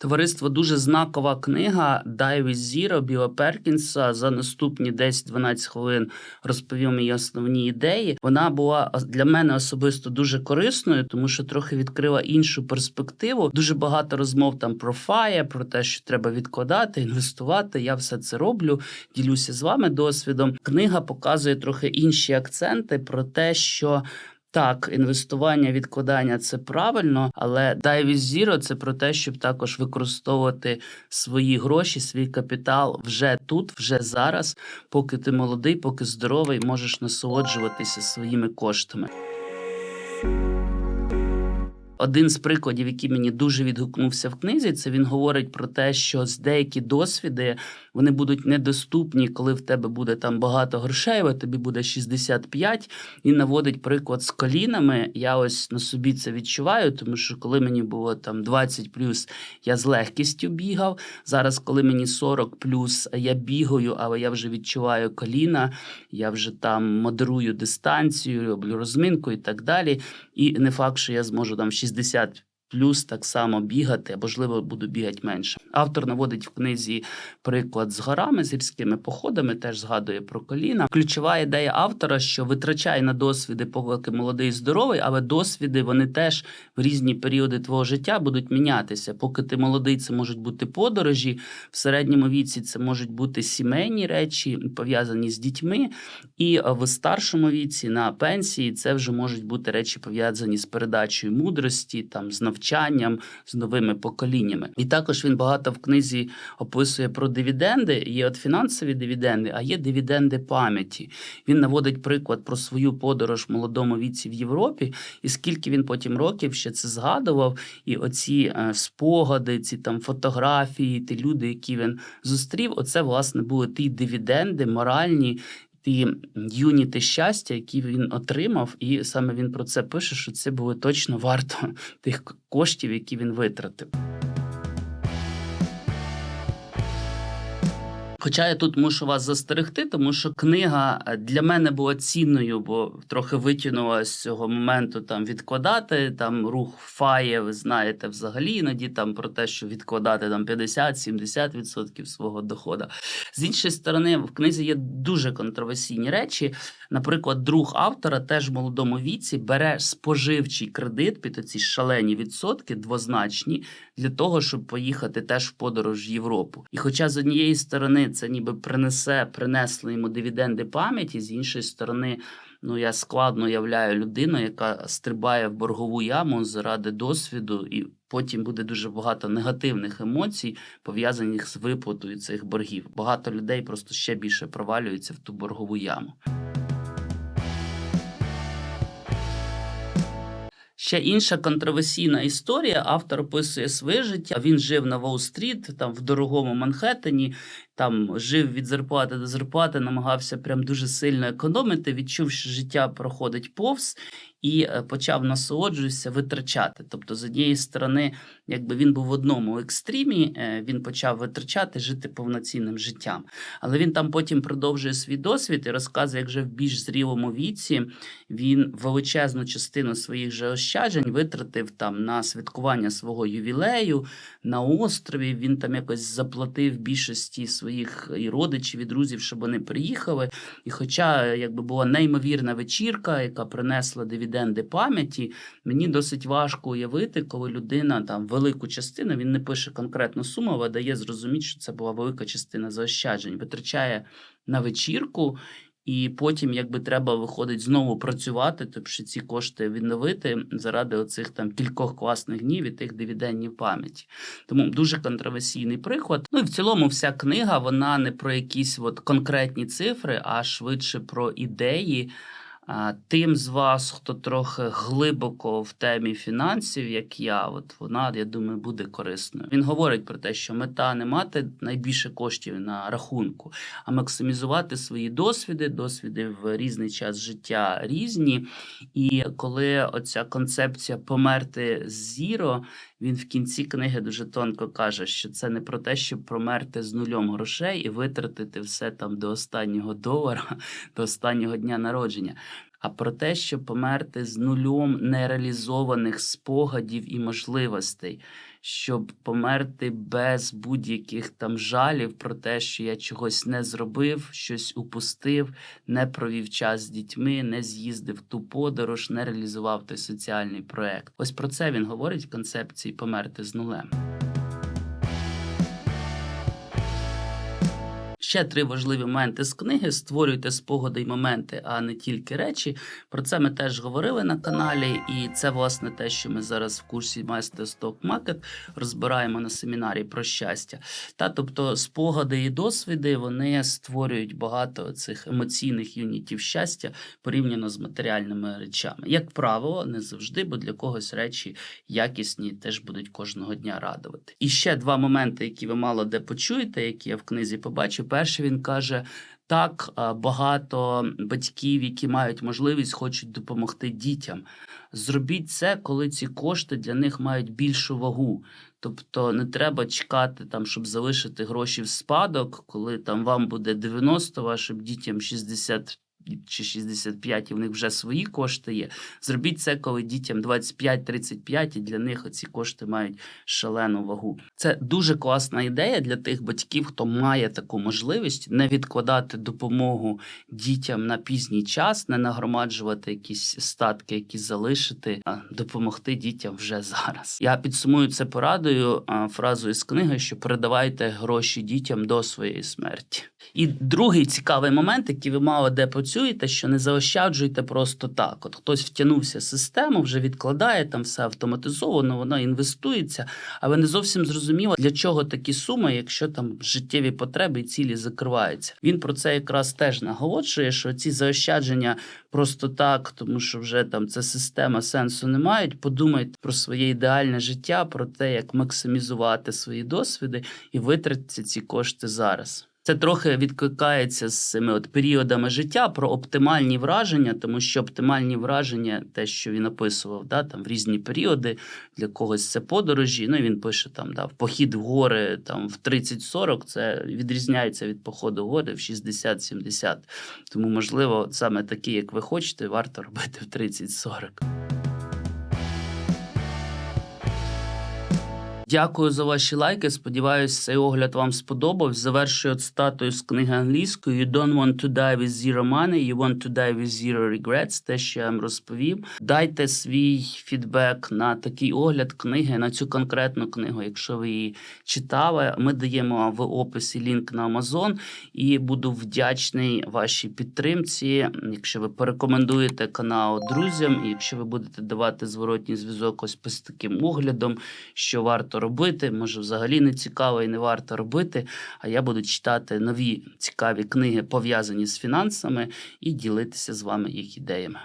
Товариство дуже знакова книга Die with Zero Біла Перкінса. За наступні 10-12 хвилин розповім її основні ідеї. Вона була для мене особисто дуже корисною, тому що трохи відкрила іншу перспективу. Дуже багато розмов там про фає, про те, що треба відкладати, інвестувати. Я все це роблю. Ділюся з вами досвідом. Книга показує трохи інші акценти про те, що. Так, інвестування, відкладання це правильно, але with Zero – це про те, щоб також використовувати свої гроші, свій капітал вже тут, вже зараз, поки ти молодий, поки здоровий, можеш насолоджуватися своїми коштами. Один з прикладів, який мені дуже відгукнувся в книзі, це він говорить про те, що з деякі досвіди вони будуть недоступні, коли в тебе буде там багато грошей, а тобі буде 65. Він наводить приклад з колінами. Я ось на собі це відчуваю, тому що коли мені було там 20 плюс, я з легкістю бігав. Зараз, коли мені 40 плюс, я бігаю, але я вже відчуваю коліна, я вже там модерую дистанцію, роблю розминку і так далі. І не факт, що я зможу там 60 плюс так само бігати, можливо, буду бігати менше. Автор наводить в книзі приклад з горами, з гірськими походами, теж згадує про коліна. Ключова ідея автора, що витрачай на досвіди, поки молодий і здоровий, але досвіди вони теж в різні періоди твого життя будуть мінятися. Поки ти молодий, це можуть бути подорожі, в середньому віці це можуть бути сімейні речі, пов'язані з дітьми, і в старшому віці на пенсії це вже можуть бути речі пов'язані з передачею мудрості, там з навчанням, з новими поколіннями. І також він багато в книзі описує про дивіденди. Є от фінансові дивіденди, а є дивіденди пам'яті. Він наводить приклад про свою подорож в молодому віці в Європі, і скільки він потім років ще це згадував, і оці е, спогади, ці там фотографії, ті люди, які він зустрів, оце власне були ті дивіденди моральні. Ті юніти щастя, які він отримав, і саме він про це пише, що це було точно варто тих коштів, які він витратив. Хоча я тут мушу вас застерегти, тому що книга е, для мене була цінною, бо трохи витягнула з цього моменту там відкладати там рух фає, ви знаєте, взагалі іноді там про те, що відкладати там 50-70% свого доходу. З іншої сторони, в книзі є дуже контроверсійні речі. Наприклад, друг автора теж в молодому віці бере споживчий кредит під оці шалені відсотки, двозначні, для того, щоб поїхати теж в подорож в Європу. І хоча з однієї сторони це ніби принесе, принесли йому дивіденди пам'яті, з іншої сторони. Ну, я складно уявляю людину, яка стрибає в боргову яму заради досвіду, і потім буде дуже багато негативних емоцій, пов'язаних з виплатою цих боргів. Багато людей просто ще більше провалюються в ту боргову яму. Ще інша контроверсійна історія. Автор описує своє життя. Він жив на Уолл-стріт, там в дорогому Манхеттені, там жив від зарплати до зарплати, намагався прям дуже сильно економити. Відчув, що життя проходить повз, і е, почав насолоджуватися, витрачати. Тобто, з однієї сторони, якби він був в одному екстримі, е, він почав витрачати, жити повноцінним життям. Але він там потім продовжує свій досвід і розказує, як вже в більш зрілому віці він величезну частину своїх же ощаджень витратив там на святкування свого ювілею на острові. Він там якось заплатив більшості своїх і родичів і друзів, щоб вони приїхали. І, хоча якби була неймовірна вечірка, яка принесла дивіденди пам'яті, мені досить важко уявити, коли людина там велику частину він не пише конкретну суму, але дає зрозуміти, що це була велика частина заощаджень, витрачає на вечірку. І потім, якби треба виходить знову працювати, тобто ці кошти відновити заради оцих там кількох класних днів і тих дивідендів пам'яті. Тому дуже контроверсійний приклад. Ну і в цілому, вся книга вона не про якісь от конкретні цифри, а швидше про ідеї. Тим з вас, хто трохи глибоко в темі фінансів, як я, от вона, я думаю, буде корисною. Він говорить про те, що мета не мати найбільше коштів на рахунку, а максимізувати свої досвіди, досвіди в різний час життя різні. І коли оця концепція померти з зіро, він в кінці книги дуже тонко каже, що це не про те, щоб промерти з нульом грошей і витратити все там до останнього долара, до останнього дня народження. А про те, щоб померти з нульом нереалізованих спогадів і можливостей, щоб померти без будь-яких там жалів про те, що я чогось не зробив, щось упустив, не провів час з дітьми, не з'їздив ту подорож, не реалізував той соціальний проект. Ось про це він говорить в концепції померти з нулем. Ще три важливі моменти з книги: створюйте спогади й моменти, а не тільки речі. Про це ми теж говорили на каналі, і це власне те, що ми зараз в курсі Майстер Stock Market розбираємо на семінарі про щастя. Та тобто спогади і досвіди вони створюють багато цих емоційних юнітів щастя порівняно з матеріальними речами. Як правило, не завжди, бо для когось речі якісні теж будуть кожного дня радувати. І ще два моменти, які ви мало де почуєте, які я в книзі побачив. Перший він каже. Так, багато батьків, які мають можливість, хочуть допомогти дітям. Зробіть це, коли ці кошти для них мають більшу вагу. Тобто не треба чекати, там, щоб залишити гроші в спадок, коли там вам буде 90, вашим дітям 60 чи 65, і в них вже свої кошти є. Зробіть це, коли дітям 25-35, і для них ці кошти мають шалену вагу. Це дуже класна ідея для тих батьків, хто має таку можливість не відкладати допомогу дітям на пізній час, не нагромаджувати якісь статки, які залишити, а допомогти дітям вже зараз. Я підсумую це порадою фразою з книги, що передавайте гроші дітям до своєї смерті. І другий цікавий момент, який ви мало де працюєте, що не заощаджуйте просто так. От хтось втягнувся в систему, вже відкладає там все автоматизовано, воно інвестується, але не зовсім зрозуміло, для чого такі суми, якщо там життєві потреби і цілі закриваються. Він про це якраз теж наголошує, що ці заощадження просто так, тому що вже там ця система сенсу не мають. Подумайте про своє ідеальне життя, про те, як максимізувати свої досвіди і витратити ці кошти зараз. Це трохи відкликається з цими от періодами життя про оптимальні враження, тому що оптимальні враження, те, що він описував, да, там в різні періоди для когось це подорожі. Ну він пише там, да, в похід в гори там в 30-40, це відрізняється від походу в гори в 60-70. Тому, можливо, саме такі, як ви хочете, варто робити в 30-40. Дякую за ваші лайки. Сподіваюсь, цей огляд вам сподобався. Завершую цитатою з книги англійської You don't want to die with zero money, you want to die with zero regrets. Те, що я вам розповів. Дайте свій фідбек на такий огляд книги, на цю конкретну книгу, якщо ви її читали. Ми даємо в описі лінк на Amazon і буду вдячний вашій підтримці. Якщо ви порекомендуєте канал друзям, і якщо ви будете давати зворотній зв'язок ось з таким оглядом, що робити, може взагалі не цікаво і не варто робити. А я буду читати нові цікаві книги, пов'язані з фінансами, і ділитися з вами їх ідеями.